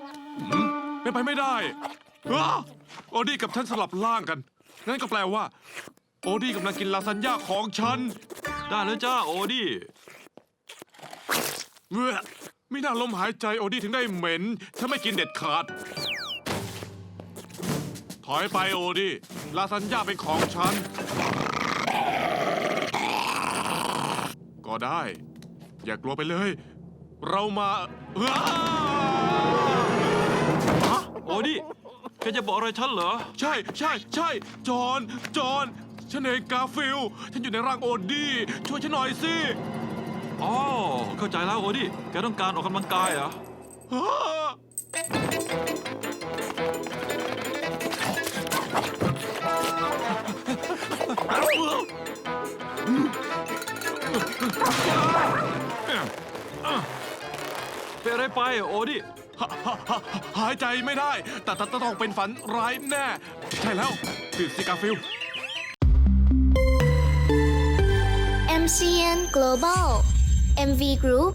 หืมเป็นไปไม่ได้อ้าโอดี้กับฉันสลับร่างกันนั่นก็แปลว่า โอดี้กำลังกินลาซานญ่าของฉัน ได้แล้วจ้าโอดี้เว้อไม่น่าลมหายใจโอดี้ถึงได้เหม็น ฉันไม่กินเด็ดขาด ถอยไปโอดี้ลาซานญ่าเป็นของฉัน ก็ได้ อย่ากลัวไปเลย เรามาอ้า แกจะบอกอะไรฉันเหรอ ใช่ใช่ใช่จอห์นจอห์นฉันเองกาฟิลฉันอยู่ในร่างโอดี้ช่วยฉันหน่อยสิอ๋อ เข้าใจแล้วโอดี้แกต้องการออกกำลังกายเหรอ อ้าเป็นอะไรไปโอดี้ หาหหหายใจไม่ได้ แต่แต่แต่ต้องเป็นฝันร้ายแน่ ใช่แล้วคือสิกาฟิล MCN Global MV Group